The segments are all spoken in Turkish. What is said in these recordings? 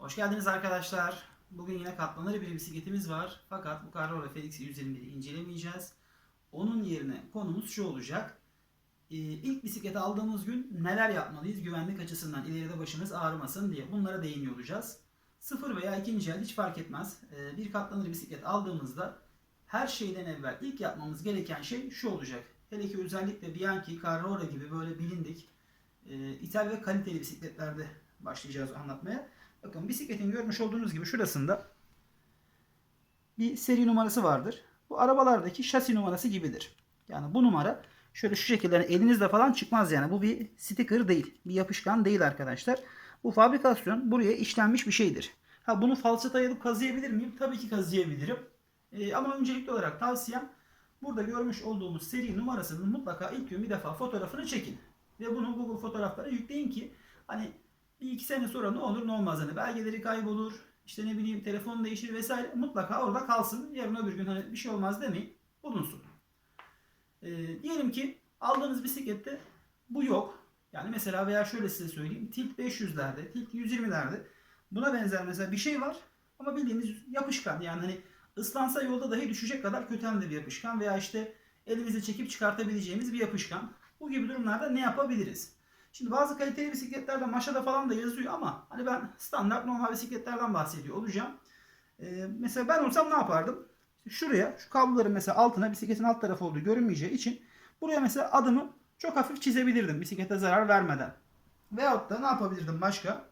Hoş geldiniz arkadaşlar. Bugün yine katlanır bir bisikletimiz var. Fakat bu Carrera FX 121'i incelemeyeceğiz. Onun yerine konumuz şu olacak. Ee, ilk bisikleti aldığımız gün neler yapmalıyız güvenlik açısından ileride başımız ağrımasın diye bunlara değiniyor olacağız. Sıfır veya ikinci el hiç fark etmez. Ee, bir katlanır bisiklet aldığımızda her şeyden evvel ilk yapmamız gereken şey şu olacak. Hele ki özellikle Bianchi, Carrera gibi böyle bilindik e, ithal ve kaliteli bisikletlerde başlayacağız anlatmaya. Bakın bisikletin görmüş olduğunuz gibi şurasında bir seri numarası vardır. Bu arabalardaki şasi numarası gibidir. Yani bu numara şöyle şu şekilde yani elinizde falan çıkmaz yani. Bu bir sticker değil. Bir yapışkan değil arkadaşlar. Bu fabrikasyon buraya işlenmiş bir şeydir. Ha bunu falçata yapıp kazıyabilir miyim? Tabii ki kazıyabilirim. Ee, ama öncelikli olarak tavsiyem burada görmüş olduğumuz seri numarasının mutlaka ilk gün bir defa fotoğrafını çekin. Ve bunu Google fotoğraflara yükleyin ki hani bir iki sene sonra ne olur ne olmaz hani belgeleri kaybolur işte ne bileyim telefon değişir vesaire mutlaka orada kalsın yarın öbür gün hani bir şey olmaz demeyin bulunsun. Ee, diyelim ki aldığınız bisiklette bu yok. Yani mesela veya şöyle size söyleyeyim. Tilt 500'lerde, Tilt 120'lerde buna benzer mesela bir şey var ama bildiğiniz yapışkan yani hani ıslansa yolda dahi düşecek kadar kötü bir yapışkan veya işte elimizle çekip çıkartabileceğimiz bir yapışkan. Bu gibi durumlarda ne yapabiliriz? Şimdi bazı kaliteli bisikletlerde maşada falan da yazıyor ama hani ben standart normal bisikletlerden bahsediyor olacağım. Ee, mesela ben olsam ne yapardım? Şuraya şu kabloların mesela altına bisikletin alt tarafı olduğu görünmeyeceği için buraya mesela adımı çok hafif çizebilirdim bisiklete zarar vermeden. Veyahut da ne yapabilirdim başka?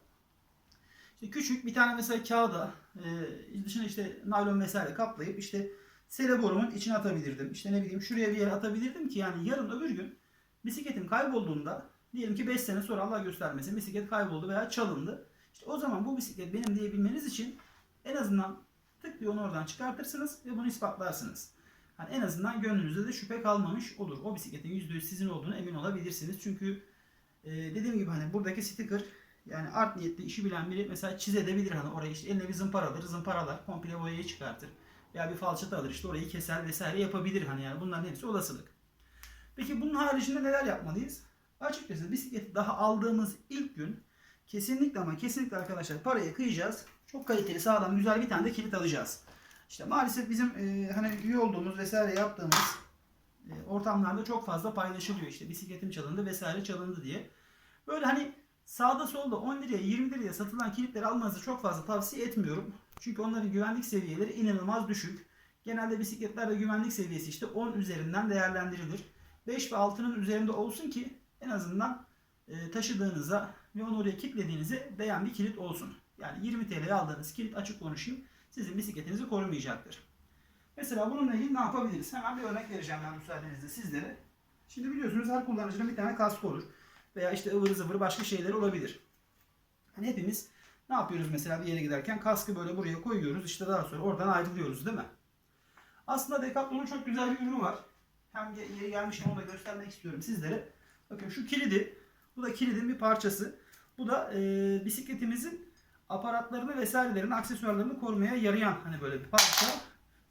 İşte küçük bir tane mesela kağıda e, dışına işte naylon vesaire kaplayıp işte sele borumun içine atabilirdim. İşte ne bileyim şuraya bir yere atabilirdim ki yani yarın öbür gün bisikletim kaybolduğunda diyelim ki 5 sene sonra Allah göstermesin bisiklet kayboldu veya çalındı. İşte o zaman bu bisiklet benim diyebilmeniz için en azından tık diye onu oradan çıkartırsınız ve bunu ispatlarsınız. Hani en azından gönlünüzde de şüphe kalmamış olur. O bisikletin %100 sizin olduğunu emin olabilirsiniz. Çünkü e, dediğim gibi hani buradaki sticker yani art niyetli işi bilen biri mesela çizebilir hani orayı işte eline bir zımpara alır, zımparalar, komple boyayı çıkartır. Veya bir falçata alır işte orayı keser vesaire yapabilir hani yani bunların hepsi olasılık. Peki bunun haricinde neler yapmalıyız? Açıkçası bisikleti daha aldığımız ilk gün kesinlikle ama kesinlikle arkadaşlar parayı kıyacağız. Çok kaliteli sağlam güzel bir tane de kilit alacağız. İşte maalesef bizim e, hani üye olduğumuz vesaire yaptığımız e, ortamlarda çok fazla paylaşılıyor. İşte bisikletim çalındı vesaire çalındı diye. Böyle hani sağda solda 10 liraya 20 liraya satılan kilitleri almanızı çok fazla tavsiye etmiyorum. Çünkü onların güvenlik seviyeleri inanılmaz düşük. Genelde bisikletlerde güvenlik seviyesi işte 10 üzerinden değerlendirilir. 5 ve 6'nın üzerinde olsun ki en azından e, taşıdığınıza ve onu oraya kilitlediğinize değen bir kilit olsun. Yani 20 TL'ye aldığınız kilit açık konuşayım sizin bisikletinizi korumayacaktır. Mesela bununla ilgili ne yapabiliriz? Hemen bir örnek vereceğim ben müsaadenizle sizlere. Şimdi biliyorsunuz her kullanıcının bir tane kaskı olur. Veya işte ıvır zıvır başka şeyler olabilir. Hani hepimiz ne yapıyoruz mesela bir yere giderken kaskı böyle buraya koyuyoruz. İşte daha sonra oradan ayrılıyoruz değil mi? Aslında Decathlon'un çok güzel bir ürünü var. Hem yeri gelmişken onu da göstermek istiyorum sizlere. Bakın şu kilidi. Bu da kilidin bir parçası. Bu da e, bisikletimizin aparatlarını vesairelerini, aksesuarlarını korumaya yarayan hani böyle bir parça.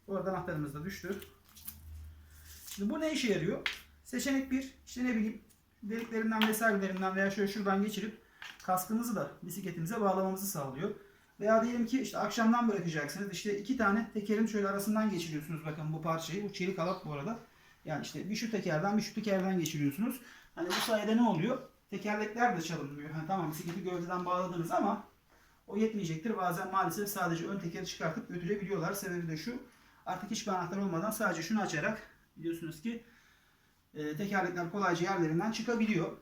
Bu arada anahtarımız da düştü. Şimdi bu ne işe yarıyor? Seçenek 1. İşte ne bileyim deliklerinden vesairelerinden veya şöyle şuradan geçirip kaskımızı da bisikletimize bağlamamızı sağlıyor. Veya diyelim ki işte akşamdan bırakacaksınız. İşte iki tane tekerin şöyle arasından geçiriyorsunuz bakın bu parçayı. Bu çelik halat bu arada. Yani işte bir şu tekerden bir şu tekerden geçiriyorsunuz. Hani bu sayede ne oluyor? Tekerlekler de çalınmıyor. Hani tamam bisikleti gövdeden bağladınız ama o yetmeyecektir. Bazen maalesef sadece ön tekeri çıkartıp götürebiliyorlar. Sebebi de şu. Artık hiçbir anahtar olmadan sadece şunu açarak biliyorsunuz ki e, tekerlekler kolayca yerlerinden çıkabiliyor.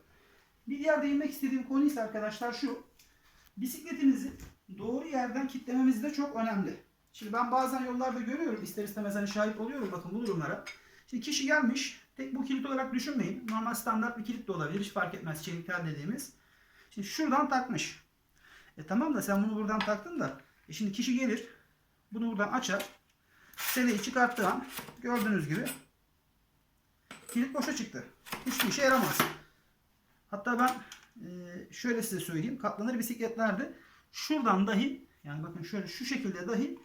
Bir diğer değinmek istediğim konu ise arkadaşlar şu. Bisikletimizi doğru yerden kitlememiz de çok önemli. Şimdi ben bazen yollarda görüyorum ister istemez hani şahit oluyorum bakın bu durumlara. Şimdi kişi gelmiş tek bu kilit olarak düşünmeyin. Normal standart bir kilit de olabilir hiç fark etmez çelik tel dediğimiz. Şimdi şuradan takmış. E tamam da sen bunu buradan taktın da e şimdi kişi gelir bunu buradan açar seleyi çıkarttığı an gördüğünüz gibi kilit boşa çıktı. Hiçbir işe yaramaz. Hatta ben e, şöyle size söyleyeyim. Katlanır bisikletlerde şuradan dahi yani bakın şöyle şu şekilde dahi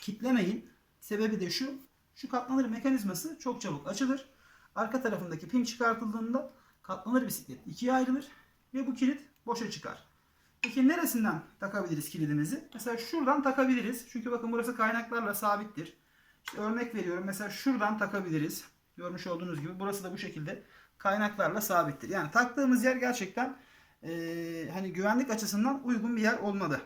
kitlemeyin. Sebebi de şu. Şu katlanır mekanizması çok çabuk açılır. Arka tarafındaki pim çıkartıldığında katlanır bisiklet ikiye ayrılır ve bu kilit boşa çıkar. Peki neresinden takabiliriz kilidimizi? Mesela şuradan takabiliriz. Çünkü bakın burası kaynaklarla sabittir. İşte örnek veriyorum. Mesela şuradan takabiliriz. Görmüş olduğunuz gibi. Burası da bu şekilde kaynaklarla sabittir. Yani taktığımız yer gerçekten eee, hani güvenlik açısından uygun bir yer olmalı.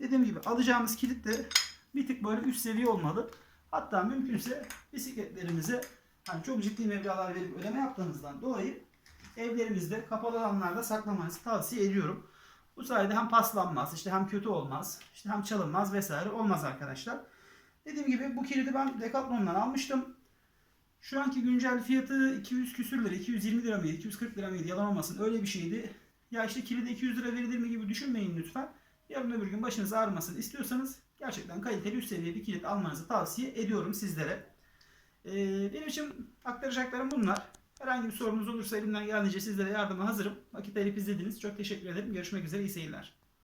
Dediğim gibi alacağımız kilit de bir tık böyle üst seviye olmalı. Hatta mümkünse bisikletlerimize hani çok ciddi meblağlar verip ödeme yaptığınızdan dolayı evlerimizde kapalı alanlarda saklamanızı tavsiye ediyorum. Bu sayede hem paslanmaz, işte hem kötü olmaz, işte hem çalınmaz vesaire olmaz arkadaşlar. Dediğim gibi bu kilidi ben Decathlon'dan almıştım. Şu anki güncel fiyatı 200 küsür lira, 220 lira mıydı, 240 lira mıydı yalan olmasın öyle bir şeydi. Ya işte kilide 200 lira verilir mi gibi düşünmeyin lütfen. Yarın öbür gün başınız ağrımasın istiyorsanız gerçekten kaliteli üst seviye bir kilit almanızı tavsiye ediyorum sizlere. Ee, benim için aktaracaklarım bunlar. Herhangi bir sorunuz olursa elimden geldiğince sizlere yardıma hazırım. Vakit ayırıp izlediniz. Çok teşekkür ederim. Görüşmek üzere. iyi seyirler.